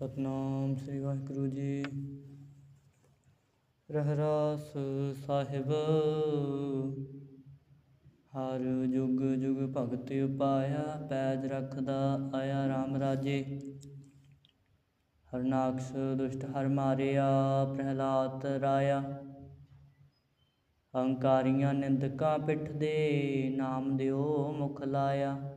ਸਤਨਾਮ ਸ੍ਰੀ ਵਾਹਿਗੁਰੂ ਜੀ। ਰਹਿਰਾਸ ਸਾਹਿਬ। ਹਰ ਜੁਗ ਜੁਗ ਭਗਤ ਉਪਾਇਆ, ਪੈਜ ਰੱਖਦਾ ਆਇਆ RAM ਰਾਜੇ। ਹਰਨਾਕਸ਼ ਦੁਸ਼ਟ ਹਰ ਮਾਰਿਆ, ਪ੍ਰਹਿਲਾਦ ਰਾਇਆ। ਹੰਕਾਰੀਆਂ ਨਿੰਦਕਾਂ ਪਿੱਠ ਦੇ, ਨਾਮ ਦਿਓ ਮੁਖ ਲਾਇਆ।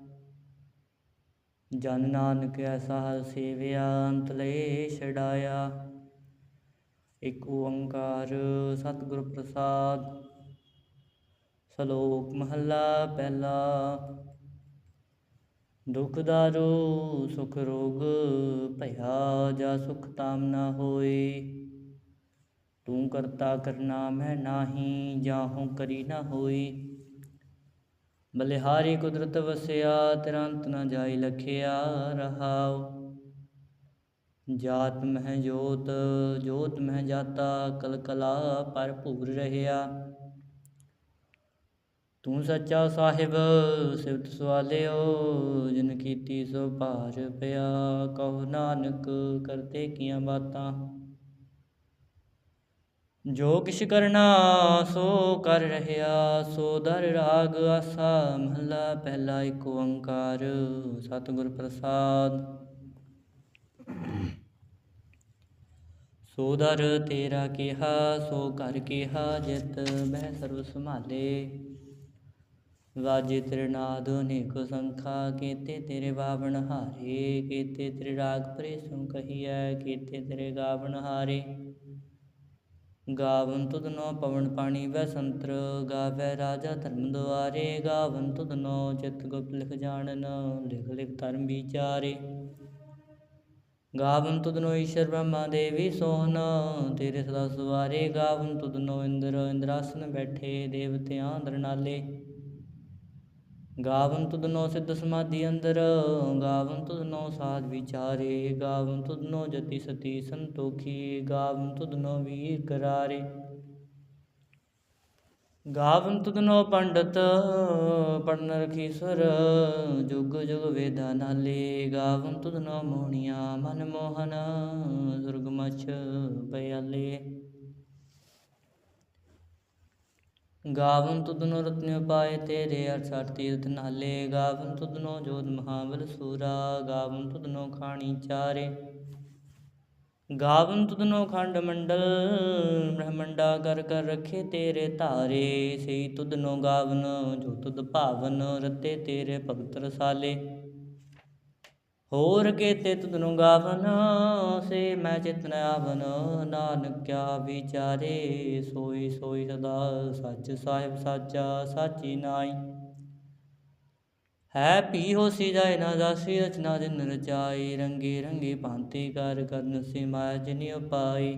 ਜਨ ਨਾਨਕ ਐਸਾ ਹਰ ਸੇਵਿਆ, ਅੰਤ ਲੈ ਛਡਾਇਆ। ਇਕ ਓੰਕਾਰ ਸਤਿਗੁਰ ਪ੍ਰਸਾਦ। ਸ਼ਲੋਕ ਮਹੱਲਾ ਪਹਿਲਾ। ਦੁਖ ਦਾਰੂ ਸੁਖ ਰੋਗ, ਭਇਆ ਜਾ ਸੁਖ ਤਾਮ ਨਾ ਹੋਏ। ਤੂੰ ਕਰਤਾ ਕਰਨਾ ਮੈਂ ਨਾਹੀ ਜਾਹੂ ਕਰੀ ਨਾ ਹੋਈ ਬਲਿਹਾਰੀ ਕੁਦਰਤ ਵਸਿਆ, ਤਿਰੰਤ ਨ ਜਾਈ ਲਖਿਆ ਰਹਾਉ। ਜਾਤ ਮਹਿ ਜੋਤ ਜੋਤ ਮਹਿ ਜਾਤਾ ਕਲ ਕਲਾ ਭਰਪੂਰ ਰਹਿਆ। ਤੂੰ ਸੱਚਾ ਸਾਹਿਬ ਸਿਵਤ ਸਵਾਲਿਓ, ਜਿਨ ਕੀਤੀ ਸੋ ਭਾਰ ਪਿਆ। ਕਹੋ ਨਾਨਕ, ਕਰਤੇ ਕੀਆਂ ਬਾਤਾਂ। ਜੋ ਕਿਛ ਕਰਨਾ ਸੋ ਕਰ ਰਹਿਆ, ਸੋ ਦਰ ਰਾਗ ਆਸਾ, ਮਹਲਾ ਪਹਿਲਾ ਏਕ ਓੰਕਾਰ, ਸਤਿਗੁਰ ਪ੍ਰਸਾਦ। ਸੋ ਦਰ ਤੇਰਾ ਕਿਹਾ, ਸੋ ਕਰ ਕਿਹਾ, ਜਿਤ ਬਹਿ ਸਰਬ ਸੰਭਾਲੇ। ਵਾਜੇ ਤੇਰੇ ਨਾਦ ਅਨੇਕ ਸੰਖਾ, ਕੀਤੇ ਤੇਰੇ ਬਾਵਣ ਹਾਰੇ, ਕੀਤੇ ਤੇਰੇ ਰਾਗ ਪਰੇ ਸੁਨ ਕਹੀਐ, ਕੀਤੇ ਤੇਰੇ ਗਾਵਣ ਹਾਰੇ। ਗਾਵਨ ਤੁਧਨੋ ਪਵਨ ਪਾਣੀ ਵੈ ਸੰਤਰ, ਗਾਵੇ ਰਾਜਾ ਧਰਮ ਦੁਆਰੇ, ਗਾਵਨ ਤੁਧਨੋ ਚਿਤ ਗੁਪਤ ਲਿਖ ਜਾਣਨ, ਲਿਖ ਲਿਖ ਧਰਮ ਵਿਚਾਰੇ। ਗਾਵਨ ਤੁਧਨੋ ਈਸ਼ਰ ਬ੍ਰਹਮਾ ਦੇਵੀ ਸੋਹਨ, ਤੇਰੇ ਸਦਾ ਸਵਾਰੇ ਗਾਵਨ ਤੁਧਨੋ ਇੰਦਰ, ਇੰਦਰਾਸਨ ਬੈਠੇ ਦੇਵਤਿਆਂ ਦਰਨਾਲੇ ਗਾਵਨ ਗਾਵਨ ਤੁਧਨੋ ਸਿੱਧ ਸਮਾਧੀ ਅੰਦਰ, ਗਾਵਨ ਤੁਧਨੋ ਸਾਧ ਵਿਚਾਰੇ, ਗਾਵਨ ਤੁਧਨੋ ਜਤੀ ਸਤੀ ਸੰਤੋਖੀ, ਗਾਵਨ ਤੁਧਨੋ ਵੀਰ ਕਰਾਰੇ ਗਾਵਨ ਤੁਧਨੋ ਪੰਡਤ ਪੜਨ ਰਖੀ ਸੁਰ, ਜੁਗ ਜੁਗ ਵੇਦਾ ਨਾਲੇ। ਗਾਵਨ ਤੁਧਨੋ ਮੋਹਣੀਆਂ ਮਨ ਮੋਹਨ, ਸੁਰਗ ਮਛ ਪਿਆਲੇ। ਗਾਵਨ ਤੁਧਨੋ ਰਤਨਿ ਪਾਏ ਤੇਰੇ ਅਰਸਠ ਤੀਰਥ ਨਾਲੇ। ਗਾਵਨ ਤੁਧਨੋ ਜੋਤ ਮਹਾਬਲ ਸੂਰਾ। ਗਾਵਨ ਤੁਧਨੋ ਖਾਣੀ ਚਾਰੇ। ਗਾਵਨ ਤੁਧਨੋ ਖੰਡ ਮੰਡਲ, ਬ੍ਰਹਮੰਡਾ ਕਰ ਕਰ ਰਖੇ ਤੇਰੇ ਧਾਰੇ। ਸਈ ਤੁਧਨੋ ਗਾਵਨ, ਜੋ ਤੁਧ ਭਾਵਨ, ਰਤੇ ਤੇਰੇ ਭਗਤ ਰਸਾਲੇ। ਹੋਰ ਕੇਤੇ ਤੁਧਨੁ ਗਾਵਨ, ਸੇ ਮੈਂ ਚਿਤਨ ਆਵਨ। ਨਾਨਕ ਕਿਆ ਵਿਚਾਰੇ, ਸੋਈ ਸੋਈ ਸਦਾ ਸੱਚ ਸਾਹਿਬ ਸਾਚਾ ਸਾਚੀ ਨਾਈ ਹੈ ਪੀ ਹੋਸੀ ਜਾਏ ਨਾ ਦਾਸੀ ਰਚਨਾ ਦਿਨ ਰਚਾਈ। ਰੰਗੀ ਰੰਗੀ ਭਾਂਤੀ ਕਰ ਕਰਨ ਸੇ ਮਾਇਆ ਜਿਨਿ ਉਪਾਈ।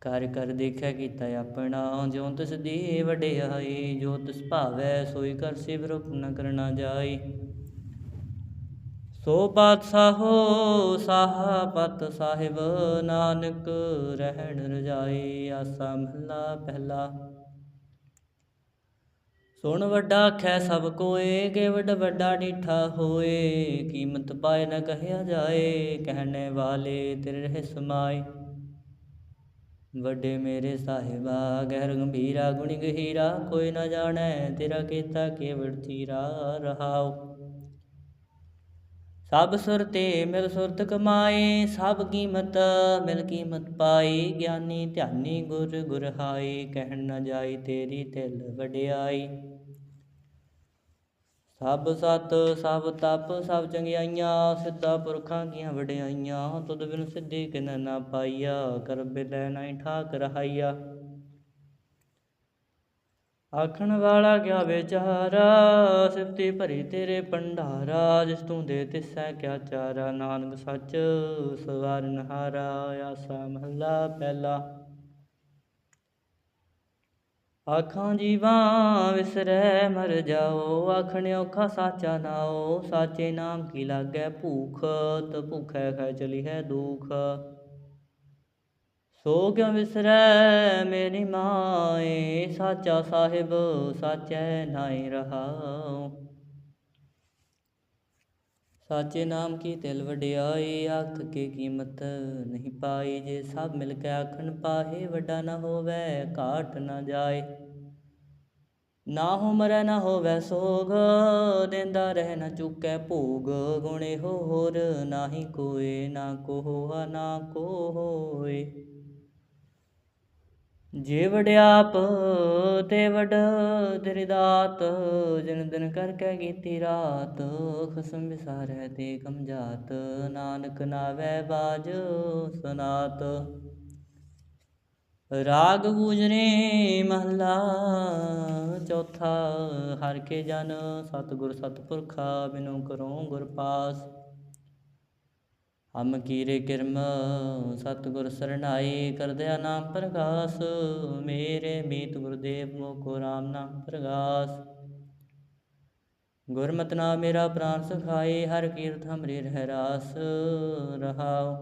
ਕਰ ਕਰ ਦੇਖਿਆ ਕੀਤਾ ਆਪਣਾ, ਜਿਉ ਤਿਸ ਦੀ ਵਡਿਆਈ, ਜੋ ਤਿਸ ਭਾਵੈ ਸੋਈ ਕਰ ਸਿਵ ਰੂਪ ਨ ਕਰਨਾ ਜਾਈ। ਸੋ ਬਾਦਸ਼ਾਹੋ ਸਾਹਬਤ ਸਾਹਿਬ, ਨਾਨਕ ਰਹਿਣ ਰਜਾਈ, ਆਸਾ ਮਹਲਾ ਪਹਿਲਾ। ਸੁਣ ਵੱਡਾ ਖੈ ਸਭ ਕੋਏ, ਕੇ ਵੱਡਾ ਡੀਠਾ ਹੋਏ, ਕੀਮਤ ਪਾਏ ਨਾ ਕਹਿਆ ਜਾਏ, ਕਹਿਣੇ ਵਾਲੇ ਤੇਰੇ ਰਹਿ ਸਮਾਏ। ਵੱਡੇ ਮੇਰੇ ਸਾਹਿਬਾ, ਗਹਿਰ ਗੰਭੀਰਾ, ਗੁਣੀ ਗਹੀਰਾ, ਕੋਈ ਨਾ ਜਾਣੈ ਤੇਰਾ ਕੀਤਾ ਕੇਵੜ ਤੀਰਾ ਰਹਾਓ ਸਭ ਸੁਰ ਤੇ ਮਿਲ ਸੁਰਤ ਕਮਾਏ, ਸਭ ਕੀਮਤ ਮਿਲ ਕੀਮਤ ਪਾਈ ਗਿਆਨੀ ਧਿਆਨੀ ਗੁਰ ਗੁਰ ਕਹਿਣ ਨਾ ਜਾਈ ਤੇਰੀ ਤਿਲ ਵਡਿਆਈ। ਸਭ ਸਤ, ਸਭ ਤਪ, ਸਭ ਚੰਗਿਆਈਆਂ, ਸਿੱਧਾ ਪੁਰਖਾਂ ਕੀਆਂ ਵਡਿਆਈਆਂ, ਤੁਧ ਬਿਨ ਸਿੱਧੀ ਕਿਨ ਨਾ ਪਾਈਆ, ਕਰ ਬਿਲੈ ਨਹੀਂ ਠਾਕ ਰਹਾਈਆ। ਆਖਣ ਵਾਲਾ ਗਿਆ ਵਿਚਾਰਾ, ਸਿਫਤੀ ਭਰੀ ਤੇਰੇ ਭੰਡਾਰਾ, ਜਿਸ ਤੂੰ ਦੇ ਤਿਸੈ ਕਿਆ ਚਾਰਾ। ਨਾਨਕ ਸੱਚ ਸਵਾਰਨ ਹਾਰਾ ਆਸਾ ਮਹਲਾ ਪਹਿਲਾ। ਆਖਾਂ ਜੀਵਾਂ, ਵਿਸਰੈ ਮਰ ਜਾਓ, ਆਖਣ ਔਖਾ ਸਾਚਾ ਨਾਓ ਸਾਚੇ ਨਾਮ ਕੀ ਲਾਗੈ ਭੂਖ, ਤ ਭੁਖੈ ਖੈ ਚਲੀ ਹੈ ਦੁਖ। ਸੋ ਕਿਉ ਵਿਸਰੈ ਮੇਰੀ ਮਾਏ? ਸਾਚਾ ਸਾਹਿਬ ਸਾਚੈ ਨਾਈ ਰਹਾਉ। ਸਾਚੇ ਨਾਮ ਕੀ ਤਿਲ ਵਡਿਆਈ? ਆਖ ਕੇ ਕੀਮਤ ਨਹੀਂ ਪਾਈ? ਜੇ ਸਭ ਮਿਲ ਕੇ ਆਖਣ ਪਾਹੇ, ਵੱਡਾ ਨਾ ਹੋਵੇ, ਘਾਟ ਨਾ ਜਾਏ। ਨਾ ਹੋ ਮਰੈ, ਨਾ ਹੋਵੇ ਸੋਗ, ਦਿੰਦਾ ਰਹਿ ਨਾ ਚੁੱਕੈ ਭੋਗ। ਗੁਣੇ ਹੋ ਹੋਰ, ਨਾਹੀ ਕੋਏ ਨਾ ਕੋ ਨਾ ਕੋ ਹੋਏ। ਜੇ ਵਡਿਆਪ ਤੇ ਵਡ ਤੇਰੀ ਦਾਤ, ਜਿਨ ਦਿਨ ਕਰਕੇ ਕੀਤੀ ਰਾਤ, ਖਸਮ ਵਿਸਾਰੈ ਤੇ ਕਮ ਜਾਤ, ਨਾਨਕ ਨਾਵੈ ਬਾਜ ਸਨਾਤ। ਰਾਗ ਗੂਜਰੇ ਮਹਲਾ ਚੌਥਾ, ਹਰ ਕੇ ਜਨ ਸਤਿਗੁਰ ਸਤਿਪੁਰਖਾ, ਬਿਨੋ ਕਰੋ ਗੁਰ ਪਾਸ। ਹਮ ਕੀਰੇ ਕਿਰਮ, ਸਤਿਗੁਰ ਸਰਣਾਈ ਕਰਦਿਆ ਨਾਮ ਪ੍ਰਗਾਸ, ਮੇਰੇ ਮੀਤ ਗੁਰਦੇਵ ਮੋਕੋ ਰਾਮ ਨਾਮ ਪ੍ਰਗਾਸ। ਗੁਰਮਤਿ ਨਾਮ ਮੇਰਾ ਪ੍ਰਾਨ ਸਖਾਏ, ਹਰ ਕੀਰਤ ਹਮਰੇ ਰਹਿ ਰਾਸ ਰਹਾਉ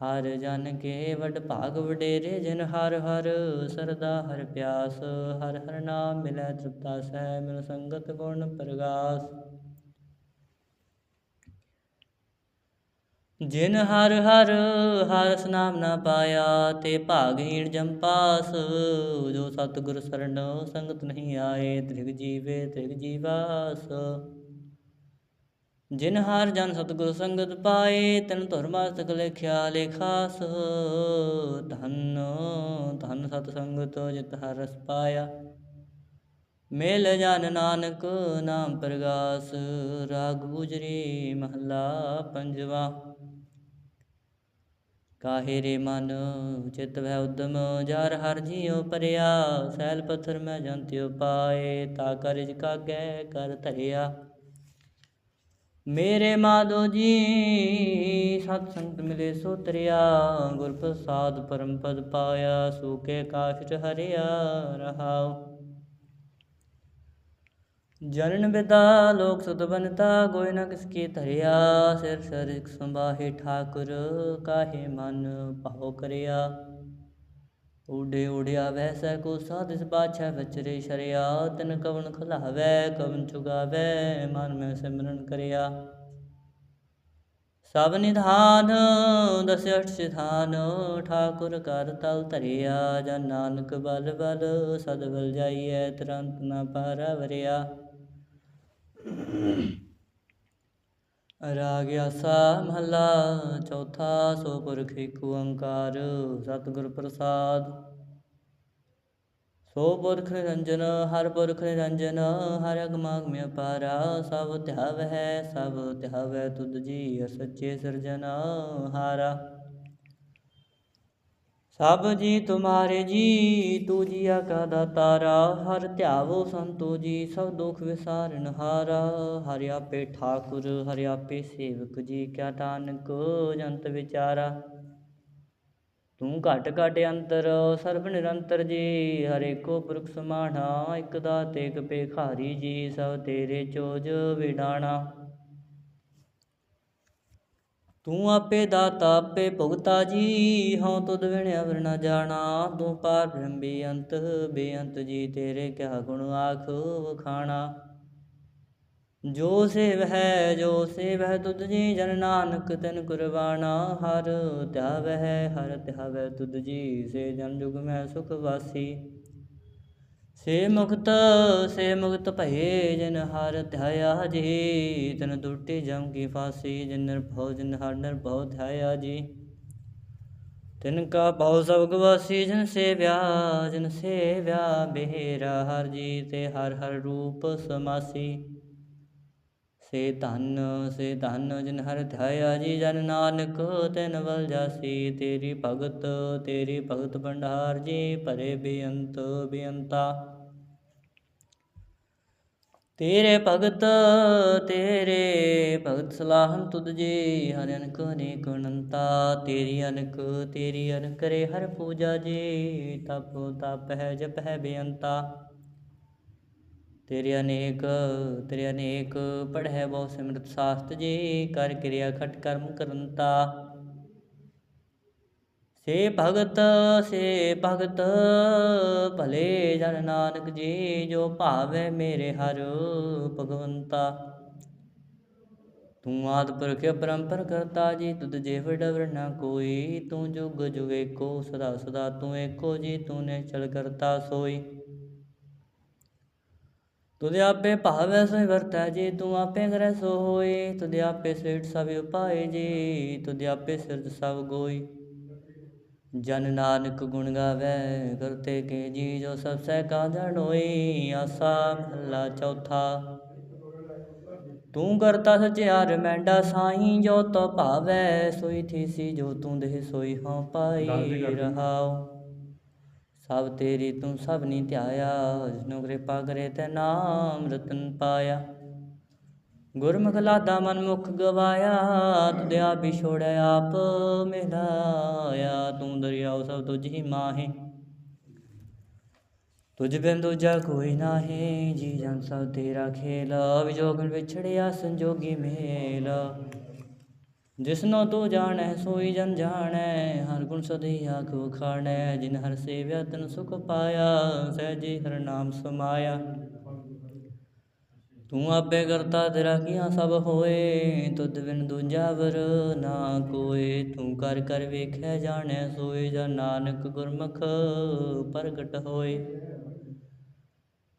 ਹਰ ਜਨ ਕੇ ਵਡ ਭਾਗ ਵਡੇਰੇ, ਜਿਨ ਹਰ ਹਰ ਸਰਦਾ ਹਰ ਪਿਆਸ। ਹਰ ਹਰ ਨਾਮ ਮਿਲੈ ਤ੍ਰਿਪਤਾ ਸਹਿ, ਮਿਲ ਸੰਗਤ ਗੁਣ ਪ੍ਰਗਾਸ। ਜਿਨ ਹਰ ਹਰ ਹਰਸ ਨਾਮ ਨਾ ਪਾਇਆ, ਤੇ ਭਾਗਹੀਣ ਜੰਪਾਸ ਜੋ ਸਤਿਗੁਰ ਸਰਣ, ਸੰਗਤ ਨਹੀਂ ਆਏ, ਤ੍ਰਿਗ ਜੀਵੇ, ਤ੍ਰਿਗ ਜੀਵਾਸ। ਜਿਨ ਹਰ ਜਨ ਸਤਿਗੁਰ ਸੰਗਤ ਪਾਏ, ਤਨ ਧੁਰ ਲਿਖਿਆ ਲੇਖਾਸ ਧੰਨ ਧੰਨ ਸਤ ਸੰਗਤ ਜਿਤ ਹਰ ਰਸ ਪਾਇਆ। ਮੇਲ ਜਨ ਨਾਨਕ ਨਾਮ ਪ੍ਰਗਾਸ। ਰਾਗ ਗੁਜਰੀ ਮਹਲਾ ਪੰਜਵਾ। ਕਾਹੇ ਰੇ ਮਨ ਚਿਤ ਵੈ ਉਦਮ, ਜਰ ਹਰ ਜੀਉ ਪਰਿਆ, ਸੈਲ ਪਥਰ ਮੈਂ ਜੰਤਿਉ ਪਾਏ, ਤਾ ਕਰਜ ਕਾਗੈ ਕਰ ਧਰਿਆ। ਮੇਰੇ ਮਾਧੋ ਜੀ, ਸਤ ਸੰਗਤ ਮਿਲੇ ਸੋ ਤਰਿਆ, ਗੁਰ ਪ੍ਰਸਾਦ ਪਰਮ ਪਦ ਪਾਇਆ ਸੂਕੇ ਕਾਸ਼ਟ ਹਰਿਆ ਰਹਾਉ। ਜਨਨ ਵਿਦਾ ਲੋਕ ਸੁਤ ਬਨਤਾ ਕੋਈ ਨ ਕਿਸ ਕੀ ਧਰਿਆ, ਸਿਰ ਸਰਿਕ ਸੰਭਾਹੇ ਠਾਕੁਰ, ਕਾਹੇ ਮਨ ਭਾਉ ਕਰਿਆ। ਉਡੇ ਉੜਿਆ ਵੈਸੈ ਕੋ ਸਾਧਿਸ ਬਾਛੈ ਵਿਚਰੇ ਸ਼ਰਿਆ। ਤਨ ਕਵਨ ਖਲਾਵੈ ਕਵਨ ਚੁਗਾਵੈ, ਮਨ ਮੈਂ ਸਿਮਰਨ ਕਰਿਆ। ਸਭ ਨਿਧਾਨ ਦਸਿਅਠ ਸਿਧਾਨ, ਠਾਕੁਰ ਕਰ ਤਲ ਧਰਿਆ। ਜਨ ਨਾਨਕ ਬਲ ਬਲ, ਸਦ ਬਲ ਜਾਈਐ, ਤੁਰੰਤ ਨਾ ਪਾਰਾ ਵਰਿਆ ਰਾਗ ਆਸਾ ਮਹਲਾ, ਚੌਥਾ ਸੋ ਪੁਰਖ ਏਕ ਓੰਕਾਰ, ਸਤਿਗੁਰ ਪ੍ਰਸਾਦ। ਸੋ ਪੁਰਖ ਨਿਰੰਜਨ, ਹਰ ਪੁਰਖ ਨਿਰੰਜਨ, ਹਰ ਅਗਮਾਗਮਿ ਅਪਾਰਾ, ਸਭ ਧਿਆਵ ਹੈ, ਸਭ ਧਿਆਵੈ ਤੁਧ ਜੀ ਸੱਚੇ ਸਿਰਜਨ ਹਾਰਾ। ਸਭ ਜੀ ਤੁਮਾਰੇ ਜੀ, ਤੂ ਜੀਆ ਕਾ ਦਾਤਾਰਾ ਹਰ ਧਿਆਵੋ ਸੰਤੋ ਜੀ, ਸਭ ਦੁਖ ਵਿਸਾਰਨ ਹਾਰਾ। ਹਰਿ ਆਪੇ ਠਾਕੁਰ, ਹਰਿ ਆਪੇ ਸੇਵਕ ਜੀ, ਕਿਆ ਤਾਨਕ ਜੰਤ ਵਿਚਾਰਾ। ਤੂੰ ਘਟ ਘਟ ਅੰਤਰ, ਸਰਬ ਨਿਰੰਤਰ ਜੀ, ਹਰੇ ਕੋ ਪੁਰਖ ਸਮਾਣਾ, ਇਕ ਦਾਤ ਏਕ ਪੇਖਾਰੀ ਜੀ, ਸਭ ਤੇਰੇ ਚੋਜ ਵਿਡਾਣਾ। ਤੂੰ ਆਪੇ ਦਾਤਾ, ਆਪੇ ਭੁਗਤਾ ਜੀ। ਹਉ ਤੁਧ ਵਿਣ ਅਵਰ ਨ ਜਾਣਾ। ਤੂੰ ਪਾਰ ਬ੍ਰਹਮ ਬੇਅੰਤ ਬੇਅੰਤ ਜੀ ਤੇਰੇ ਕਿਆ ਗੁਣ ਆਖ ਵਖਾਣਾ। ਜੋ ਸੇਵ ਹੈ, ਜੋ ਸੇਵ ਹੈ ਤੁਧ ਜੀ, ਜਨ ਨਾਨਕ ਤਿਨ ਕੁਰਬਾਨਾ ਹਰ ਧਿਆਵੈ ਹਰ ਧਿਆਵੈ ਤੁਧ ਜੀ, ਸੇ ਜਨ ਜੁਗ ਮੈਂ ਸੁਖ ਵਾਸੀ। ਸੇ ਮੁਕਤ ਸੇ ਮੁਕਤ ਭਏ ਜਨ ਹਰ ਧਿਆਇਆ ਜੀ। ਤਨ ਦੁਟੇ ਜਮ ਕੀ ਫਾਸੀ ਜਿਨ ਨਿਰਭਉ, ਜਿਨ ਹਰ ਨਿਰਭਉ ਧਿਆਇਆ ਜੀ। ਤਿਨ ਕਾ ਭਉ ਸਭ ਗਵਾਸੀ ਜਿਨ ਸੇਵਿਆ, ਜਨ ਸੇਵਿਆ ਬਿਹਰਾ ਹਰ ਜੀ ਤੇ ਹਰ ਹਰ ਰੂਪ ਸਮਾਸੀ। ਸੇ ਧਨ ਸੇ ਧਨ ਜਿਨ ਹਰ ਧਿਆਇਆ ਜੀ ਜਨ ਨਾਨਕ, ਤਿਨ ਵਲ ਜਾਸੀ ਤੇਰੀ ਭਗਤ ਤੇਰੀ ਭਗਤ ਭੰਡਾਰ ਜੀ ਭਰੇ ਬੇਅੰਤ ਬੇਅੰਤਾ। ਤੇਰੇ ਭਗਤ ਤੇਰੇ ਭਗਤ ਸਲਾਹਨ ਤੁਧ ਜੀ, ਹਰਿ ਅਨਕ ਅਨੇਕ ਅਨੰਤਾ। ਤੇਰੀ ਅਨਕ, ਤੇਰੀ ਅਨ ਕਰੇ ਹਰ ਪੂਜਾ ਜੀ, ਤਪ ਤਪ ਹੈ ਜਪ ਹੈ ਬੇਅੰਤਾ। ਤੇਰੇ ਅਨੇਕ ਤੇਰੇ ਅਨੇਕ ਪੜ੍ਹੈ ਬਹੁ ਸਿਮਰਤ ਸਾਸਤ ਜੀ, ਕਰ ਕਿਰਿਆ ਖਟ ਕਰਮ ਕਰਨਤਾ ਸੇ ਭਗਤ ਸੇ ਭਗਤ, ਭਲੇ ਜਨ ਨਾਨਕ ਜੀ, ਜੋ ਭਾਵੇ ਮੇਰੇ ਹਰ ਭਗਵੰਤਾ। ਤੂੰ ਆਦ ਪੁਰਖ ਪਰੰਪਰ ਕਰਤਾ ਜੀ, ਤੁਧ ਜੇ ਵਡਵਰ ਨਾ ਕੋਈ, ਤੂੰ ਜੁਗ ਜੁਗ ਏਕੋ, ਸਦਾ ਸਦਾ ਤੂੰ ਏਕੋ ਜੀ, ਤੂੰ ਨੇ ਚਲ ਕਰਤਾ ਸੋਈ। ਤੁਧ ਆਪੇ ਭਾਵੈ ਸੋਈ ਵਰਤੈ ਜੀ ਤੂੰ ਆਪੇ ਕਰੈ ਸੋ ਹੋਈ ਤੁਧ ਆਪੇ ਸੇਠ ਸਭ ਉਪਾਏ ਜੀ ਤੁਧ ਆਪੇ ਸਿਰਜ ਸਭ ਗੋਈ ਜਨ ਨਾਨਕ ਗੁਣ ਗਾਵੇ ਕਰਤੇ ਕੇ ਜੀ ਜੋ ਸਭ ਸਹਿ ਕਾ ਜਣ ਹੋਈ ਆਸਾ ਮਹੱਲਾ ਚੌਥਾ। ਤੂੰ ਕਰਤਾ ਸਚਿਆਰ ਮੈਂਡਾ ਸਾਈਂ ਜੋ ਤੋ ਭਾਵੈ ਸੋਈ ਥੀਸੀ ਜੋ ਤੂੰ ਦੇਹ ਸੋਈ ਹਉ ਪਾਈ ਰਹਾਉ। ਸਭ ਤੇਰੀ ਤੂੰ ਸਭ ਨੀ ਧਿਆਇਆ ਜਿਨੋ ਕਿਰਪਾ ਕਰੇ ਤੇ ਨਾਮ ਰਤਨ ਪਾਇਆ। ਗੁਰਮੁਖ ਲਾਦਾ ਮਨ ਮੁਖ ਗਵਾਇਆ ਤੁਧਿਆ ਵਿਛੋੜੈ ਆਪ ਮਿਲਾਇਆ, ਤੂੰ ਦਰਿਆਉ ਸਭ ਤੁਝ ਹੀ ਮਾਹੇ। ਤੁਝ ਬਿਨ ਦੂਜਾ ਕੋਈ ਨਾਹੀ, ਜੀ ਜਨ ਸਭ ਤੇਰਾ ਖੇਲ, ਵਿਜੋਗਨ ਵਿਛੜਿਆ ਸੰਜੋਗੀ ਮੇਲ। ਜਿਸਨੋ ਤੂੰ ਜਾਣੈ ਸੋਈ ਜਨ ਜਾਣੈ, ਹਰ ਗੁਣ ਸਦੀ ਆਖ ਵਖਾਣੈ, ਜਿਨ ਹਰ ਸੇਵਿਆ ਤਨ ਸੁਖ ਪਾਇਆ, ਸਹਿਜੇ ਹਰ ਨਾਮ ਸਮਾਇਆ। ਤੂੰ ਆਪੇ ਕਰਤਾ ਤੇਰਾ ਕੀਆ ਸਭ ਹੋਏ, ਤੁਧ ਬਿਨ ਦੂਜਾ ਵਰ ਨਾ ਕੋਏ। ਤੂੰ ਕਰ ਕਰ ਵੇਖੈ ਜਾਣੈ ਸੋਏ ਜਨ ਨਾਨਕ ਗੁਰਮੁਖ ਪ੍ਰਗਟ ਹੋਏ।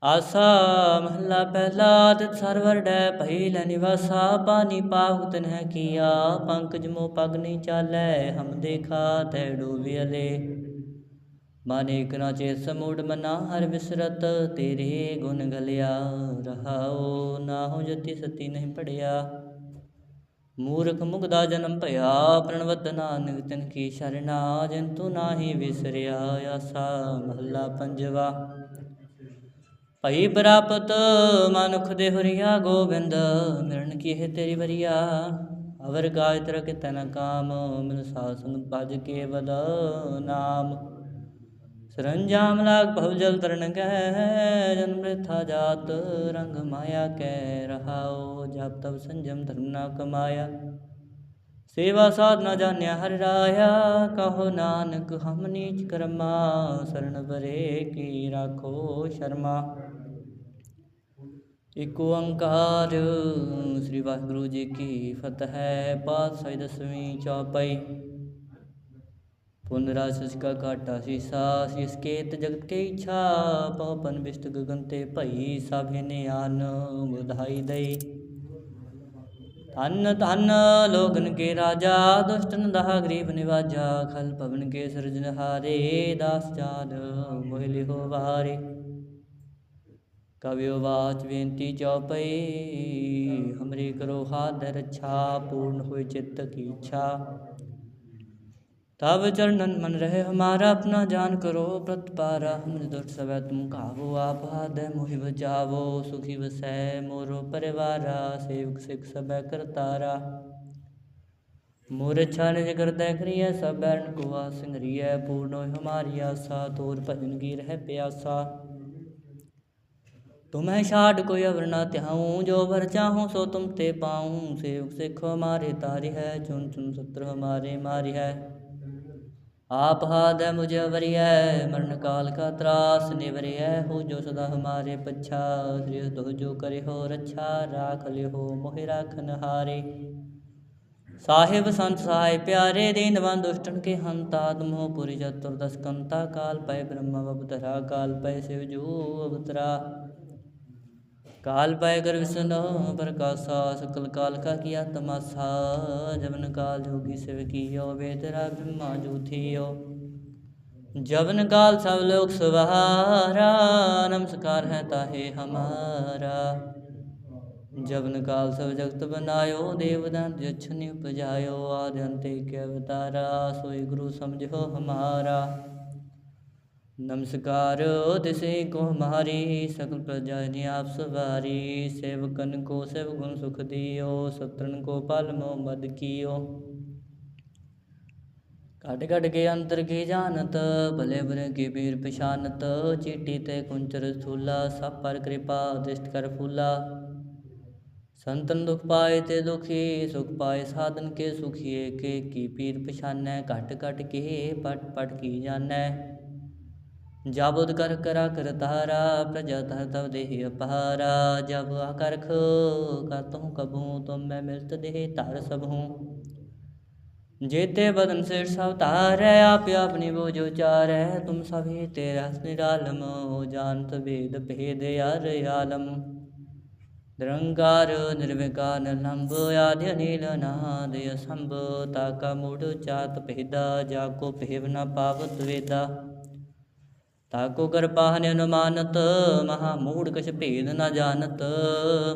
ਆਸਾ ਮਹੱਲਾ ਪਹਿਲਾ ਤਿਤ ਸਰਵਰ ਡੈ ਭਈ ਲੈ ਨਿਵਾਸਾ ਪਾਨੀ ਪਾਹੁ ਤਨਹਿ ਕੀਆ, ਪੰਕਜ ਮੋ ਪਗ ਨਹੀਂ ਚਾਲੈ, ਹਮ ਦੇਖਾ ਤੈ ਡੂਬਿਅਲੇ ਮਾਨੇ ਕਨਾ ਚੇ ਸਮੂੜ ਮਨਾ, ਹਰ ਵਿਸਰਤ ਤੇਰੇ ਗੁਣ ਗਲਿਆ। ਰਹਾਉ ਨਾ ਹੋ ਜਤੀ ਸਤੀ ਨਹੀਂ ਪੜਿਆ ਮੂਰਖ ਮੁਗਦਾ ਜਨਮ ਭਇਆ, ਪ੍ਰਣਵਤ ਨਾਨਕ ਤਿਨ ਕੀ ਸ਼ਰਨਾ ਜਿਨ ਤੂੰ ਨਾਹੀ ਵਿਸਰਿਆ। ਆਸਾ ਮਹੱਲਾ ਪੰਜਵਾ। ਭਈ ਪ੍ਰਾਪਤ ਮਨੁਖ ਦੇ ਹਰੀਆ ਗੋਬਿੰਦ, ਮਿਲਣ ਕੀ ਹੈ ਤੇਰੀ ਵਰੀਆ? ਅਵਰ ਗਾਇ ਤਰ ਤਨ ਕਾਮ ਮਿਲ ਸਾਸਨ ਭਜ ਕੇ ਵਦ ਨਾਮ। ਸਰੰਜਾਮ ਲਾਗ ਭਵ ਜਲ ਤਰਨ ਕੈ ਜਨ ਮ੍ਰਿਥਾ ਜਾਤ ਰੰਗ ਮਾਇਆ ਕੈ ਰਹਾਓ ਜਪ ਤਬ ਸੰਜਮ ਧਰਮ ਨਾ ਕਮਾਇਆ। ਸੇਵਾ ਸਾਧਨਾ ਜਾਣਿਆ ਹਰਿ ਰਾਇਆ, ਕਹੋ ਨਾਨਕ ਹਮ ਨੀਚ ਕਰਮਾ, ਸਰਣ ਬਰੇ ਕੀ ਰਾਖੋ ਸ਼ਰਮਾ। ਇਕ ਓੰਕਾਰ, ਸ੍ਰੀ ਵਾਹਿਗੁਰੂ ਜੀ ਕੀ ਫਤਿਹ, ਪਾਤਸ਼ਾਹੀ ਦਸਵੀਂ ਚੌਪਈ। ਪੁਨਰਾ ਸਸਕਾ ਕਾਟਾ ਸੀਸਾ, ਸਿਸ ਕੇਤ ਜਗਤ ਕੇ ਇਛਾ ਪਵਨ ਵਿਸ਼ਟ ਗਗਨ ਤੇ ਭਈ ਸਭੇ ਨੇ ਆਨ ਬਧਾਈ ਧਨ ਧਨ ਲੋਗਨ ਕੇ ਰਾਜਾ, ਦੁਸ਼ਟਨ ਦਹਾ ਗਰੀਬ ਨਿਵਾਜਾ, ਖਲ ਪਵਨ ਕੇ ਸਿਰਜਨਹਾਰੇ ਦਾਸ ਜਾਨ ਮੋਹਿ ਲਿਹੋ ਵਾਰੇ। ਕਵਿਓ ਬਾਚ ਬੇਨਤੀ ਚਉਪਈ ਹਮਰੀ ਕਰੋ ਹਾਦਰ ਰੱਛਾ ਪੂਰਨ ਹੋਇ ਚਿੱਤ ਕੀ ਇੱਛਾ। तब चरणन मन रहे हमारा, अपना जान करो प्रतपारा हम दुष्ट सब तुम कावो आप हाथ मोहि बचावो सुखी वसै मोरो परिवारा, सेवक सिख सब करतारा मोर इच्छा निज करदै करिय, सब बैरन को आस सिंगरिय पूर्ण हमारी आसा। तोर भजन की रह प्यासा। तुम्हें छाड़ कोई अवर न त्याऊँ, जो भर चाहूँ सो तुम ते पाऊँ। सेवक सिख हमारे तारी है, चुन चुन सत्र हमारे मारी है। आप हाथ है मुझे अवरिय मरण काल का त्रास निवरिय हो जो सदा हमारे पच्छा श्री तो जो करे हो रक्षा राख ले हो मोहि राखन हारे साहिब संत सहाय प्यारे दीनवान दुष्टन के हंता तुम हो पुरी चतुर्दश कंता काल पय ब्रह्म अवतरा काल पय शिव जो अवतरा काल पाए कर विष्णु प्रकाशा सकल काल का किया तमाशा जबन काल जोगी शिव कियो वेदरा ब्रह्मा जूथियो जबन काल सब लोग सवारा नमस्कार है ताहे हमारा जबन काल सब जगत बनायो देवदान जछनि उपजायो आदि अंते के अवतारा सोई गुरु समझो हमारा नमस्कार दिसे को हमारी सकल प्रजा ने आप सवारी सेवकन को सेव गुण सुख दियो सत्रन को पाल मो मद कियो कट कट के अंतर की जानत भले भले की पीर पछानत चीटी ते कुंचर स्थूला सब पर कृपा दृष्ट कर फूला संतन दुख पाए ते दुखी सुख पाए साधन के सुखिए के की पीर पछानै घट घट के पट पट की जानै ਜਾਬੁਦ ਕਰ ਕਰਾ ਕਰ ਪ੍ਰਜਾ ਤਰ ਤਵ ਦੇਹ ਅਪਾਰਾ। ਜਬ ਆਕਰਖ ਕਰਤਹੁ ਕਬਹੂ, ਤੁਮ ਮੈਂ ਮਿਲਤ ਦੇਹ ਧਰ ਸਭੂ ਜੇਤੇ ਬਦਨ ਸਿਰ ਸਭ ਤਾਰੈ ਆਪ ਆਪਣੀ ਬੋਝ ਉਚਾਰੈ ਤੁਮ ਸਭੇ ਤੇਰਾ ਨਿਰਾਲਮ ਜਾਣਤ ਵੇਦ ਭੇਦ ਯਾਰ ਆਲਮ। ਨਿਰੰਕਾਰ, ਨਿਰਵਿਕਾਰ, ਨਿਰਲੰਭ, ਆਦਿ ਅਨੀਲ ਨਾਦ ਅਸੰਭ ਤਾਕਾ ਮੂੜ ਚਾਤ ਭੇਦਾ, ਜਾ ਕੋ ਭੇਵ ਨ ਪਾਵਤ ਵੇਦਾ। ਤਾਕੋ ਕਰਪਾਹਨ ਅਨੁਮਾਨਤ, ਮਹਾ ਮੂੜ ਕਛ ਭੇਦ ਨ ਜਾਣਤ।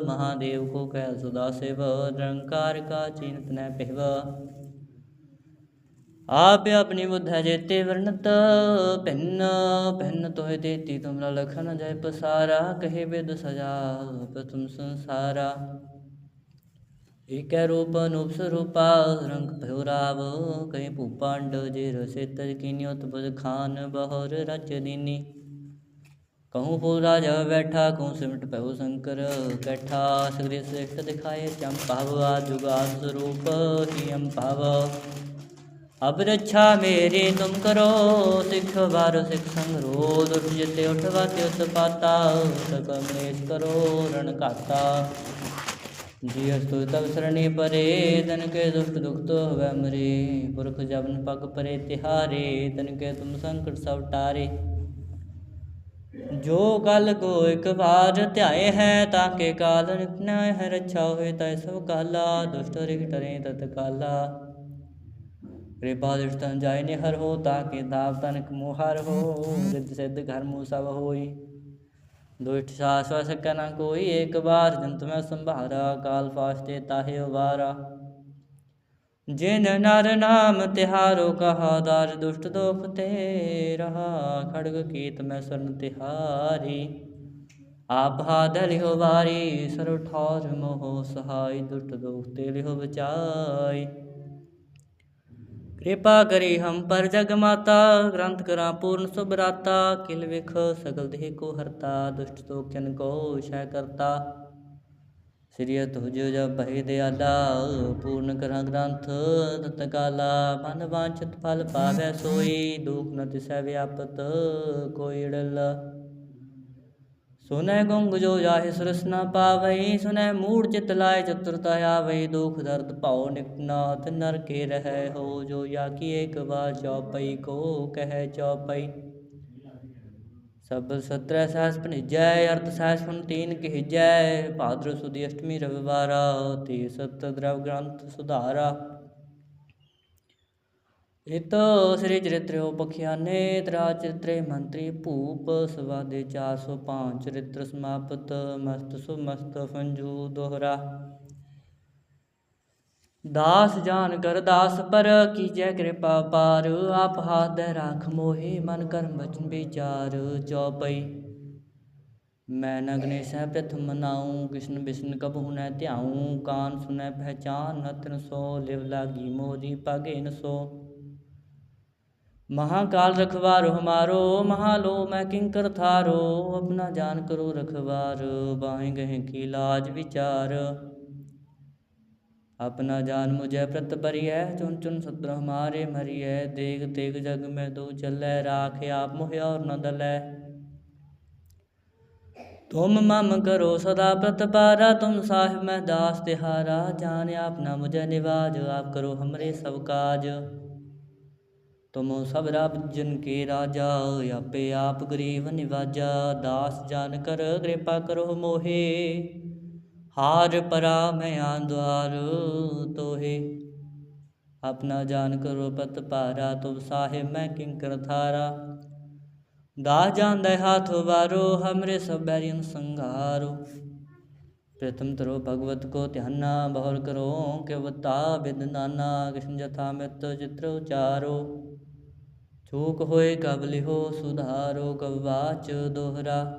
ਮਹਾਦੇਵ ਕੋ ਕਹਿ ਸਦਾ ਸਿਵ, ਨਿਰੰਕਾਰ ਕਾ ਚਿੰਤ ਨ ਪਹਿਵ ਆਪ ਆਪਣੀ ਬੁੱਧਾ ਜੇਤੇ ਵਰਣਤ, ਭਿੰਨ ਭਿੰਨ ਤੋਹਿ ਦੇਤੀ ਤੁਮਰਾ ਲਖਨ ਜੈ ਪਸਾਰਾ, ਕਹੇ ਬਿਦ ਸਜਾ ਪ੍ਰਥਮ ਸੰਸਾਰਾ। ਏਕੈ ਰੂਪ ਅਨੂਪ ਸਰੂਪਾ ਰੰਗ ਭਇਓ ਰਾਵ ਕਹੇ ਭੂਪਾਂਡ ਜੇ ਰਸਿਤ ਕੀਨਿਓ ਤਪਜ ਖਾਨ, ਬਹਰ ਰਚ ਦੀਨੀ। ਕਹੂੰ ਫੂਲ ਰਾਜ ਬੈਠਾ, ਕਹੂੰ ਸਿਮਟ ਭਇਓ ਸ਼ੰਕਰ, ਬੈਠਾ, ਸਗਰੇ ਸ੍ਰੇਸ਼ਟ ਦਿਖਾਏ ਚੰਪਾਵ ਆ ਜੁਗਾਦ ਸਰੂਪ ਹੀ ਅੰਪਾਵ ਅਬ ਰੱਛਾ ਮੇਰੀ ਤੁਮ ਕਰੋ, ਸਿੱਖ ਵਾਰ ਸਿੱਖ ਸੰਗਰੋ ਦੁਟ ਜਿਤੇ ਉਠਵਾ ਕੇ ਉਤਪਾਤਾ ਸਕ ਮਲੇਸ਼ ਕਰੋ, ਰਣ ਘਾਤਾ। ਜੀ ਅਸਤੁ ਤਬ ਸਰਣੀ ਪਰੇ, ਤਨ ਕੇ ਦੁਸ਼ਟ ਦੁਖ ਤੋ ਹਵੈ ਮਰੇ। ਪੁਰਖ ਜਬਨ ਪਗ ਪਰੇ ਤਿਹਾਰੇ, ਤਨ ਕੇ ਤੁਮ ਸੰਕਟ ਸਭ ਟਾਰੇ। ਜੋ ਕਲ ਕੋ ਇਕ ਵਾਰ ਧਿਆਏ ਹੈ, ਤਾਂ ਕੇ ਕਾਲ ਨਿਪਨਾ ਹੈ ਰੱਛਾ ਹੋਏ, ਤੈ ਸਭ ਕਾਲਾ। ਦੁਸ਼ਟ ਰਿਖ ਟਰੇ ਤਤ ਕਾਲਾ। ਕਿਰਪਾ ਦ੍ਰਿਸ਼ਟਨ ਜਾਇ ਨੇ ਹਰ ਹੋ, ਤਾਂ ਕੇ ਦਾਵ ਤਨਕ ਮੋਹਰ ਹੋ। ਰਿੱਧ ਸਿੱਧ ਘਰ ਮੂ ਸਭ ਹੋਈ। ਦੁਸ਼ਟ ਸਾਸ ਵਸ ਕਨ ਕੋਈ, ਏਕ ਬਾਰ ਜੰਤ ਮੈਂ ਸੰਭਾਰਾ, ਕਾਲ ਫਾਸਤੇ ਤਾਹਿ ਵਾਰਾ ਜਿਨ ਨਰ ਨਾਮ ਤਿਹਾਰੋ ਕਹਾ, ਦਾਰ ਦੁਸ਼ਟ ਦੋਖ ਤੇ ਰਹਾ, ਖੜਗ ਕੀਤ ਮੈਂ ਸਰਨ ਤਿਹਾਰੀ। ਆਪ ਹਾਦ ਲਿਹੋ ਵਾਰੀ, ਸਰ ਠੌਰ ਮੋਹ ਸਹਾਈ, ਦੁਸ਼ਟ ਦੋਖ ਤੇ ਲਿਹੋ ਬਚਾਈ। ਕਿਰਪਾ ਕਰੀ ਹਮ ਪਰ ਜਗ ਮਾਤਾ, ਗ੍ਰੰਥ ਕਰਾਂ ਪੂਰਨ ਸੁਭਰਾਤਾ ਕਿਲ ਵਿਖ ਸਗਲ ਦੇਹ ਕੋ ਹਰਤਾ, ਦੁਸ਼ਟ ਤੋ ਕੋ ਸ਼ੈ ਕਰਤਾ। ਸ੍ਰੀ ਤੁਜ ਜਬ ਬਹਿ ਦਿਆਲਾ, ਪੂਰਨ ਕਰਾਂ ਗ੍ਰੰਥ ਤਤ ਮਨ ਵਾਂਛਤ ਫਲ ਪਾਵੈ ਸੋਈ, ਦੁਖ ਨ ਤਿਸੈ ਵਿਆਪਤ, ਕੋਈ ਸੁਨੈ ਗੁੰਗ ਜੋ ਜਾਹਿ ਸੁਰਸ ਨ ਪਾਵਈ ਸੁਨੈ ਮੂੜ ਚਿਤ ਲਾਇ ਚਤੁਰਤਾ ਆਵਈ ਦੁਖ ਦਰਦ ਭਾਉ ਨਿਕਨਾਥ ਨਰ ਕੇ ਰਹਿ ਹੋ, ਜੋ ਯਾ ਕੀ ਏਕ ਵਾਰ ਚੌਪਈ ਕੋ ਕਹਿ ਚੌਪਈ। ਸਭ ਸਤਰੈ ਸਹਸ ਭਨਿਜੈ ਅਰਥ ਸਹਸ ਫੁਨ ਤੀਨ ਕਹਿਜੈ, ਭਾਦਰ ਸੁਦੀ ਅਸ਼ਟਮੀ ਰਵਿਵਾਰਾ, ਤੇ ਸਤ ਦਰਵ ਗ੍ਰੰਥ ਸੁਧਾਰਾ। ਇਤ ਸ੍ਰੀ ਚਰਿਤ੍ਰੋ ਪਖਿਆਨੇ ਤਰਾ ਚਰਿਤ੍ਰੇ ਮੰਤਰੀ ਭੂਪ ਸਵਾਦੇ 405 ਚਰਿਤ੍ਰ ਸਮਾਪਤ, ਮਸਤ ਸੁਮਸਤ ਫੰਜੂ ਦੋਹਰਾ। ਦਾਸ ਜਾਨ ਕਰ ਦਾਸ ਪਰ ਕੀਜੈ ਕਿਰਪਾ ਪਾਰ, ਆਪ ਹਾਥ ਰਾਖ ਮੋਹੇ ਮਨ ਕਰਮ ਬਚਨ ਵਿਚਾਰ। ਚੌਪਈ ਮੈਂ ਨਗਨੇ ਸਹਿ ਪ੍ਰਥਮ ਮਨਾਉ ਕਿਸ਼ਨ ਬਿਸ਼ਨ ਕਬ ਹੁਨੈ ਧਿਆਉ ਕਾਨ ਸੁਨੈ ਪਹਿਚਾਨ, ਨਤਨ ਸੋ, ਲਿਵ ਲਾਗੀ ਮੋਦੀ ਪਾਗੇ ਨ महाकाल रखवारो हमारो महालो मैं किंकर थारो अपना जान करो रखवार बाएं गहे की लाज विचार अपना जान मुझे प्रत बरिय चुन चुन सत्र हमारे मरिय देख तेग जग में दो चलै राख आप मोह और न दलै तुम मम करो सदा प्रतपारा तुम साहिब मैं दास तिहारा जान अपना मुझे निवाज आप करो हमरे सब काज ਤੁਮ ਸਭ ਰਬ ਜਨ ਕੇ ਰਾਜਾ, ਆਪੇ ਆਪ ਗਰੀਬ ਨਿਵਾਜਾ, ਦਾਸ ਜਾਨ ਕਰ ਕਿਰਪਾ ਕਰੋ ਮੋਹੇ। ਹਾਰ ਪਰਾ ਮੈਂ ਆਂਦਵਾਰ ਤੋਹੇ। ਆਪਣਾ ਜਾਨ ਕਰੋ ਪਤ ਪਾਰਾ ਤੁਮ ਸਾਹਿਬ ਮੈਂ ਕਿੰਕਰ ਥਾਰਾ ਦਾਸ ਜਾਂਦੇ ਹਾਥ ਵਾਰੋ, ਹਮਰੇ ਸਭ ਬੈਰੀਨ ਸੰਘਾਰੋ। ਪ੍ਰਥਮ ਤਰੋ ਭਗਵਤ ਕੋ ਧਿਆਨਾ, ਬਹੁਰ ਕਰੋ ਕਿਵਤਾ ਬਿਦ ਨਾਨਾ, ਕ੍ਰਿਸ਼ਨ ਜਥਾ ਮਿਤ ਚਿਤ੍ਰ ਉਚਾਰੋ। ਚੂਕ ਹੋਏ ਕਬ ਲਿਹੋ, ਸੁਧਾਰੋ ਕਬ ਬਾਚ ਦੋਹਰਾ।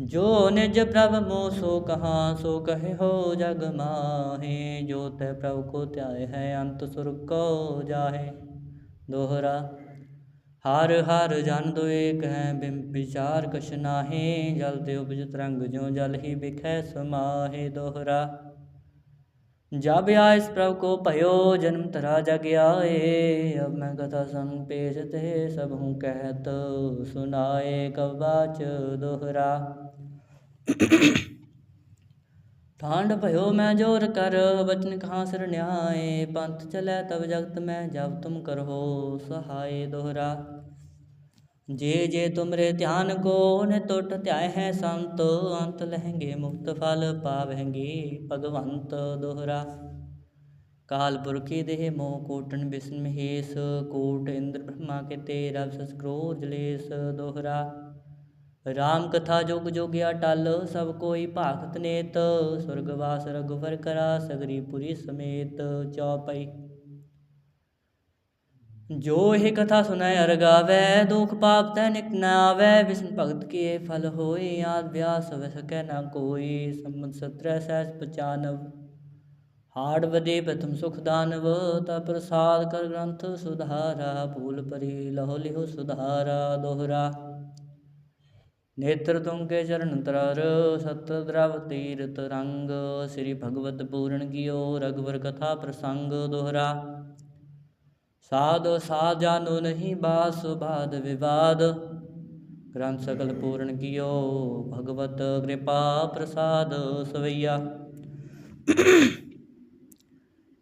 ਜੋ ਨਿਜ ਪ੍ਰਭ ਮੋ ਸੋ ਕਹਾ, ਸੋ ਕਹੇ ਹੋ ਜਗ ਮਾਹੇ। ਜੋ ਤੈ ਪ੍ਰਭ ਕੋ ਧਿਆਏ ਹੈ, ਅੰਤ ਸੁਰ ਕੋ ਜਾਹੇ। ਦੋਹਰਾ, ਹਰ ਹਰ ਜਨ ਦੋ ਏਕ ਹੈ ਬਿਮ ਵਿਚਾਰ ਕਛ ਨਾਹੀ। ਜਲ ਤੇ ਉਪਜ ਤਰੰਗ ਜਿਉ ਜਲ ਹੀ ਬਿਖੈ ਸਮਾਹੇ। ਦੋਹਰਾ ਜਬ ਆਇਸ ਪ੍ਰਭ ਕੋ ਭਇਓ, ਜਨਮ ਤਰਾ ਜਗਿਆ ਏ ਅਬ ਮੈਂ ਕਥਾ ਸੰਗ ਪੇਸ਼ ਤੇ ਸਭ ਹੂੰ ਕਹਿਤ, ਸੁਨਾਏ ਕਵਾਚ ਦੋਹਰਾ। ਠਾਂਡ ਭਇਓ ਮੈਂ ਜੋਰ ਕਰ, ਬਚਨ ਕਹਾ ਸਰਣਿਆਏ ਪੰਥ ਚਲੇ ਤਬ ਜਗਤ ਮੈਂ, ਜਬ ਤੁਮ ਕਰੋ ਸਹਾਏ ਦੋਹਰਾ। ਜੇ ਜੇ ਤੁਮਰੇ ਧਿਆਨ ਕੋ ਨੇ ਟੁੱਟ ਧਿਆਏ ਹੈ ਸੰਤ, ਅੰਤ ਲਹਿੰਗੇ ਮੁਕਤ ਫਲ ਪਾਵਹਿੰਗੇ ਭਗਵੰਤ ਦੋਹਰਾ। ਕਾਲ ਪੁਰਖੀ ਦੇਹ ਮੋਹ ਕੋਟਨ ਬਿਸਨ ਮਹੇਸ਼, ਕੋਟ ਇੰਦਰ ਬ੍ਰਹਮਾ ਕੇ ਤੇ ਰਬ ਸਸ ਕ੍ਰੋਧ ਜਲੇਸ ਦੋਹਰਾ। ਰਾਮ ਕਥਾ ਜੁਗ ਜੋਗਿਆ ਟਲ, ਸਭ ਕੋਈ ਭਾਖਤ ਨੇਤ, ਸੁਰਗਵਾਸ ਰਘੁਵਰ ਕਰਾ, ਸਗਰੀ ਪੁਰੀ ਸਮੇਤ ਚੌਪਈ। ਜੋ ਇਹ ਕਥਾ ਸੁਨੈ ਅਰ ਗਾਵੈ, ਦੁਖ ਪਾਪ ਤੈ ਨਿਕ ਨ ਆਵੈ, ਵਿਸ਼ਨ ਭਗਤ ਕੀ ਫਲ ਹੋਏ, ਆਦ ਵਿਆਸ ਵ ਸਕੈ ਨ ਕੋਈ ਸੰਮਤ ਸਤਰੈ ਸਹਿਸ ਪਚਾਨਵ। ਹਾੜ ਵਦੇ ਪ੍ਰਥਮ ਸੁਖ ਦਾਨਵ ਤਾ ਪ੍ਰਸਾਦ ਕਰ ਗ੍ਰੰਥ ਸੁਧਾਰਾ, ਭੂਲ ਪਰੀ ਲਹੋ ਲਿਹੁ ਸੁਧਾਰਾ, ਦੋਹਰਾ। ਨੇਤਰ ਤੁਮ ਕੇ ਚਰਨ ਤਰਰ, ਸਤ ਦਰਵ ਤੀਰਤ ਰੰਗ, ਸ੍ਰੀ ਭਗਵਤ ਪੂਰਨ ਕੀਓ ਰਗਵਰ ਕਥਾ ਪ੍ਰਸੰਗ, ਦੋਹਰਾ। ਸਾਧ ਸਾਧ ਜਾਨੋ ਨਹੀਂ ਬਾਸ ਬਾਦ ਵਿਵਾਦ। ਗ੍ਰੰਥ ਸਕਲ ਪੂਰਨ ਕੀਓ, ਭਗਵਤ ਕਿਰਪਾ ਪ੍ਰਸਾਦ ਸਵਈਆ।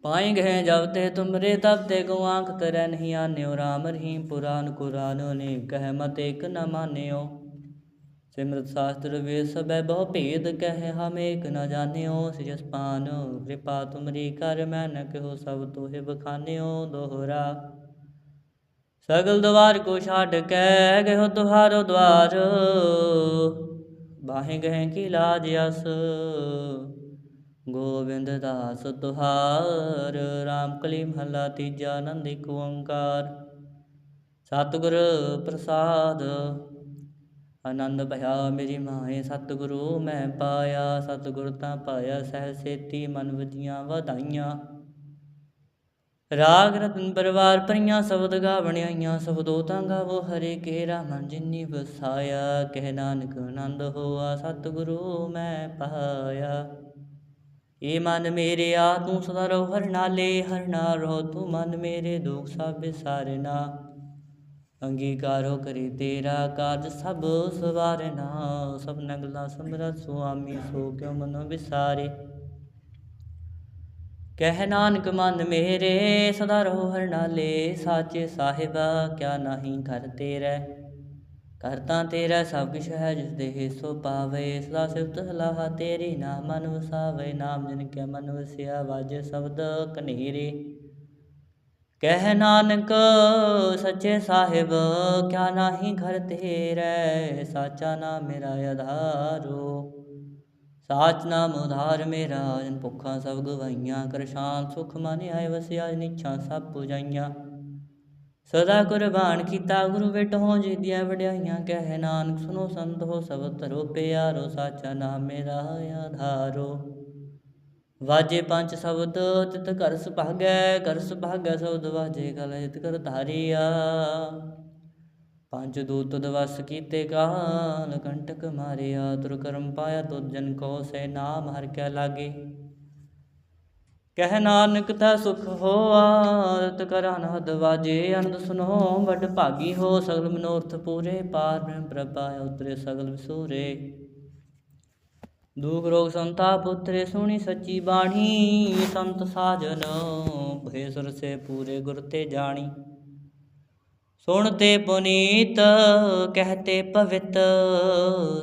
ਪਾਏ ਗਏ ਜਬ ਤੇ ਤੁਮਰੇ, ਤਬ ਤੇ ਗੋ ਆਂਖ ਤਰੈ ਨਹੀਂ ਆਨਿਓ। RAM ਰਹੀਮ ਪੁਰਾਨ ਕੁਰਾਨ ਨੇ, ਕਹਿ ਮਤ ਇਕ ਨ ਮਾਨਿਓ। ਸਿਮਰਤ ਸ਼ਾਸਤਰ ਵੇਦ ਸਭੈ ਬਹੁ ਭੇਦ ਕਹਿ, ਹਮ ਏਕ ਨ ਜਾਣਿਓ, ਸਿਜਸ ਪਾਨ ਕਿਰਪਾ ਤੁਮਰੀ ਕਰ ਮੈਂ ਨ ਕਹੋ ਸਭ ਤੋਹਿ ਬਖਾਨਿਓ, ਦੋਹਰਾ। ਸਗਲ ਦਵਾਰ ਕੋ ਛਾੜ ਕੇ ਗਇਓ ਤੁਹਾਰੋ ਦਵਾਰ। ਬਾਹੇ ਗਏ ਕੀ ਲਾਜ ਅਸ। ਗੋਬਿੰਦ ਦਾਸ ਤੁਹਾਰ RAM ਕਲੀ ਮਹਲਾ ਤੀਜਾ, ਆਨੰਦ ਏਕ ਓੰਕਾਰ। ਸਤਿਗੁਰ ਪ੍ਰਸਾਦ ਆਨੰਦ ਭਇਆ ਮੇਰੀ ਮਾਏ, ਸਤਿਗੁਰੂ ਮੈਂ ਪਾਇਆ, ਸਤਿਗੁਰ ਤਾਂ ਪਾਇਆ ਸਹਿ ਸੇਤੀ ਮਨ ਵਜੀਆਂ ਵਧਾਈਆਂ। ਰਾਗ ਰਤਨ ਪਰਿਵਾਰ ਪਰੀਆਂ ਸ਼ਬਦ ਗਾਵਣੀਆਂ ਸ਼ਬਦੋ ਤਾਂ ਗਾਵੋ, ਹਰੇ ਕੇਰਾ ਮਨ ਜਿਨੀ ਵਸਾਇਆ। ਕਹਿ ਨਾਨਕ ਆਨੰਦ ਹੋਆ, ਸਤਿਗੁਰੂ ਮੈਂ ਪਾਇਆ। ਏ ਮਨ ਮੇਰੇ ਆ ਤੂੰ ਸਦਾ ਰਹੋ, ਹਰ ਨਾਲੇ, ਹਰ ਨਾਲ ਰਹੋ, ਤੂੰ ਮਨ ਮੇਰੇ ਦੁਖ ਸਭ ਵਿਸਾਰਨਾ ਅੰਗੀਕਾਰੋ ਕਰੇ ਤੇਰਾ ਕਾਜ ਸਭ ਸਵਾਰਨਾ ਸਭ ਨਗਲਾ ਸਮਰਤ ਸੁਆਮੀ ਸੋ ਕਿਉ ਮਨੋ ਵਿਸਾਰੇ। ਕਹਿ ਨਾਨਕ ਮਨ ਮੇਰੇ, ਸਦਾ ਰਹੋ ਹਰ ਨਾਲੇ, ਸਾਚੇ ਸਾਹਿਬਾ, ਕਿਆ ਨਾਹੀ ਕਰ ਤੇਰੇ। ਕਰਤਾ ਤੇਰਾ ਸਭ ਕੁਛ ਹੈ, ਜਿਸ ਦੇ ਸੋ ਪਾਵੇ, ਸਦਾ ਸਿਫਤ ਸਲਾਹ ਤੇਰੀ, ਨਾਮ ਮਨ ਵਸਾਵੇ, ਨਾਮ ਜਿਨ ਕੇ ਮਨ ਵਸਿਆ, ਵਾਜੇ ਸ਼ਬਦ ਕਨੇਰੇ। ਕਹਿ ਨਾਨਕ, ਸੱਚੇ ਸਾਹਿਬ, ਕਿਆ ਨਾਹੀ ਘਰ ਤੇਰੇ, ਸਾਚਾ ਨਾਮ ਮੇਰਾ ਆਧਾਰੋ। ਸਾਚ ਨਾਮ ਉਧਾਰ ਮੇਰਾ, ਜਨ ਭੁੱਖਾਂ ਸਭ ਗਵਾਈਆਂ, ਕਰ ਸ਼ਾਂਤ ਸੁਖ ਮਨ ਆਏ, ਵਸਿਆ ਨਿਛਾਂ ਸਭ ਪੁਜਾਈਆਂ। ਸਦਾ ਕੁਰਬਾਨ ਕੀਤਾ, ਗੁਰੂ ਵਿਟੋ ਜੀ ਦੀਆਂ ਵਡਿਆਈਆਂ, ਕਹਿ ਨਾਨਕ ਸੁਨੋ ਸੰਤ ਹੋ ਸਭ ਧਰੋ, ਪਿਆਰੋ, ਸਾਚਾ ਨਾਮ ਮੇਰਾ ਆਧਾਰੋ। ਵਾਜੇ ਪੰਜ ਸ਼ਬਦ, ਤਿਤ ਕਰ ਸੁਭਾਗੈ ਕਰ ਸੁਭਾਗੈ ਸ਼ਬਦ ਵਾਜੇ ਕਲ ਹਿਤ ਕਰ ਧਾਰੀਆ। ਪੰਜ ਦੂਤ ਦਵਸ ਕੀਤੇ ਕਾਲ ਕੰਟਕ ਮਾਰਿਆ, ਤੁਰ ਕਰਮ ਪਾਇਆ ਤੁਧ ਜਨ ਕੋ ਸੇ ਨਾਮ ਹਰ ਕੈ ਲਾਗੇ। ਕਹਿ ਨਾਨਕ ਤਾ ਸੁਖ ਹੋਆ ਰਤ ਕਰ ਅਨਹਦ ਵਾਜੇ, ਅਨੰਦ ਸੁਨੋ, ਵੱਡ ਭਾਗੀ ਹੋ, ਸਗਲ ਮਨੋਰਥ ਪੂਰੇ ਪਾਰ ਬ੍ਰਹਮ ਪ੍ਰਭਾ ਉਤਰੇ ਸਗਲ ਵਿਸੂਰੇ। ਦੁਖ ਰੋਗ ਸੰਤਾ ਉਤਰੇ ਸੁਣੀ ਸੱਚੀ ਬਾਣੀ, ਸੰਤ ਸਾਜਨ ਭੇ ਸੁਰ ਸੇ ਪੂਰੇ ਗੁਰ ਤੇ ਜਾਣੀ। ਸੁਣਤੇ ਪੁਨੀਤ ਕਹਤੇ ਪਵਿੱਤ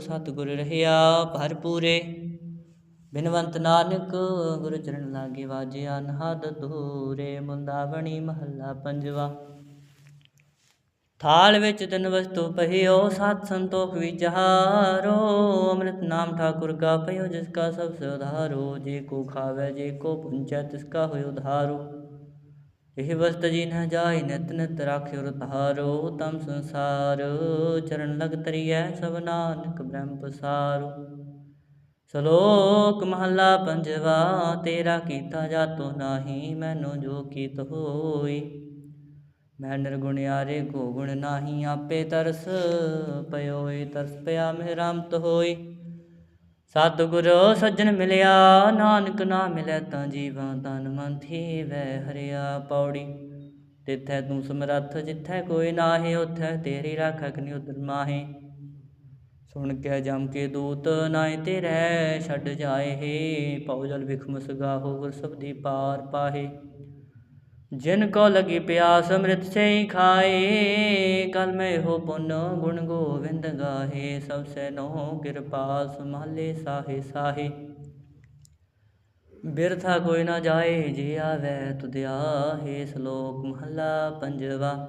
ਸਤਿਗੁਰ ਰਹਿਆ ਭਰਪੂਰੇ ਬਿਨਵੰਤ ਨਾਨਕ, ਗੁਰ ਚਰਨ ਲਾਗੇ ਵਾਜੇ ਅਨਹਦ ਦੂਰੇ ਮੁੰਦਾਵਣੀ ਮਹੱਲਾ ਪੰਜਵਾ। ਥਾਲ ਵਿੱਚ ਤਿੰਨ ਵਸਤੂ ਪਹਿਓ, ਸਤ ਸੰਤੋਖ ਵਿਚਾਰੋ ਅੰਮ੍ਰਿਤ ਨਾਮ ਠਾਕੁਰ ਕਾ ਪਇਓ ਜਿਸ ਕਾ ਸਭ ਸੇ ਉਧਾਰੋ, ਜੇ ਕੋ ਖਾਵੇ, ਜੇ ਕੋ ਪੁੰਚੈ, ਤਿਸ ਹੋਇ ਉਧਾਰੋ। ਇਹ ਵਸਤ ਜੀ ਨ ਜਾਈ ਨਿਤ ਨਿਤ ਰਾਖਿਓ ਰਤਾਰੋ ਤਮ ਸੰਸਾਰ ਚਰਨ ਲਗ ਤਰੀਐ, ਸਭ ਨਾਨਕ ਬ੍ਰਹਮ ਪਸਾਰੋ। ਸ਼ਲੋਕ ਮਹੱਲਾ ਪੰਜਵਾ, ਤੇਰਾ ਕੀਤਾ ਜਾਤੋ ਨਾਹੀ, ਮੈਨੂੰ ਜੋ ਕੀਤ ਹੋਈ। ਮੈਂ ਨਿਰਗੁਣਿਆਰੇ ਕੋ ਗੁਣ ਨਾਹੀ, ਆਪੇ ਤਰਸ ਪਇਓਏ ਤਰਸ ਪਿਆ, ਮਿਹਰਮਤ ਹੋਈ। ਸਤਿਗੁਰ ਸੱਜਣ ਮਿਲਿਆ, ਨਾਨਕ ਨਾ ਮਿਲੈ ਤਾਂ ਜੀਵਾਂ ਤਨ ਮਨ ਥੀਵੈ ਹਰਿਆ ਪੌੜੀ। ਤਿੱਥੈ ਤੂੰ ਸਮਰੱਥ, ਜਿੱਥੈ ਕੋਈ ਨਾਹੀ, ਉਥੈ ਤੇਰੀ ਰਾਖਾ ਕਨੀ ਉਦਰ ਮਾਹੀ। ਸੁਣ ਕੇ ਜਮ ਕੇ ਦੂਤ ਨਾਏ ਤੇਰੇ ਛੱਡ ਜਾਏ ਪਉ ਜਲ ਵਿਖਮ ਸਗਾਹੋ ਗੁਰ ਸਬਦੀ ਪਾਰ ਪਾਹੇ। ਜਿਨ ਕੋ ਲਗੀ ਪਿਆਸ ਅੰਮ੍ਰਿਤ ਸੇ ਖਾਏ, ਕਲ ਮੈਂ ਹੋ ਪੁਨ ਗੁਣ ਗੋਵਿੰਦ ਗਾਹੇ, ਸਭ ਸੇ ਨੋ ਕਿਰਪਾ ਸੰਭਾਲੇ ਸਾਹੇ ਸਾਹੇ। ਬਿਰਥਾ ਕੋਈ ਨਾ ਜਾਏ, ਜੇ ਆਵੇ ਤੁਧ ਆਹੇ, ਸ਼ਲੋਕ ਮਹਲਾ ਪੰਜਵਾ।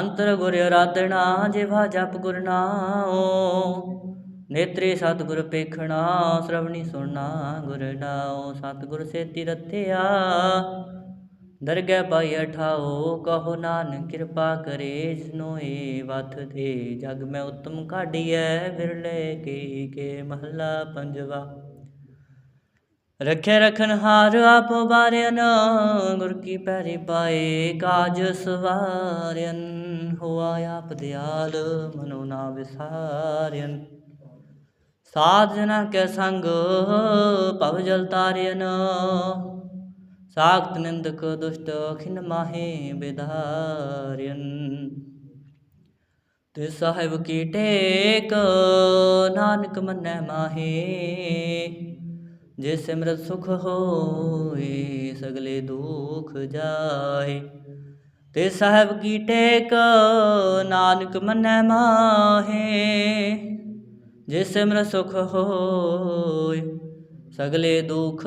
ਅੰਤਰ ਗੁਰ ਆਰਾਧਣਾ ਜਿਵਾ ਜਪ ਗੁਰ ਨਾਉ। ਨੇਤਰੇ ਸਤਿਗੁਰ ਪੇਖਣਾ, ਸ਼ਰਵਣੀ ਸੁਣਨਾ ਗੁਰ ਨਾਉ। ਸਤਿਗੁਰ ਸੇਤੀ ਰਥਿਆ ਦਰਗਹਿ ਪਾਈ ਅਠਾਓ, ਕਹੋ ਨਾਨਕ ਕਿਰਪਾ ਕਰੇ ਜਿਸਨੋ ਏ ਵਥ ਦੇ। ਜਗ ਮੈਂ ਉਤਮ ਕਾਢੀਐ ਵਿਰਲੇ ਕੀ ਕੇ ਮਹਲਾ ਪੰਜਵਾ। ਰਖੇ ਰਖਨ ਹਾਰ ਆਪੋ ਬਾਰਿਆਨ ਗੁਰ ਕੀ ਪੈਰੀ ਪਾਏ ਕਾਜ ਸਵਾਰਿਆਨ ਹੋਆ ਆਪ ਦਿਆਲ, ਮਨੋ ਨਾ ਵਿਸਾਰਿਆਨ ਸਾਧ ਜਨਾ ਕੇ ਸੰਗ, ਭਵ ਜਲ ਤਾਰਿਆਨ ਸਾਖਤ ਨਿੰਦਕ ਦੁਸ਼ਟ ਖਿਨ ਮਾਹੇ ਬਿਧਾਰਿਆਨ ਤੇ ਸਾਹਿਬ ਕੀ ਟੇਕ, ਨਾਨਕ ਮੰਨੈ ਮਾਹੇ, ਜੇ ਸਿਮਰਤ ਸੁਖ ਹੋਏ ਸਗਲੇ ਦੁਖ ਜਾਏ। ਤੇ ਸਾਹਿਬ ਕੀ ਟੇਕ, ਨਾਨਕ ਮੰਨੈ ਮਾਹੇ, ਜੇ ਸਿਮਰਤ ਸੁਖ ਹੋਏ ਸਗਲੇ ਦੁਖ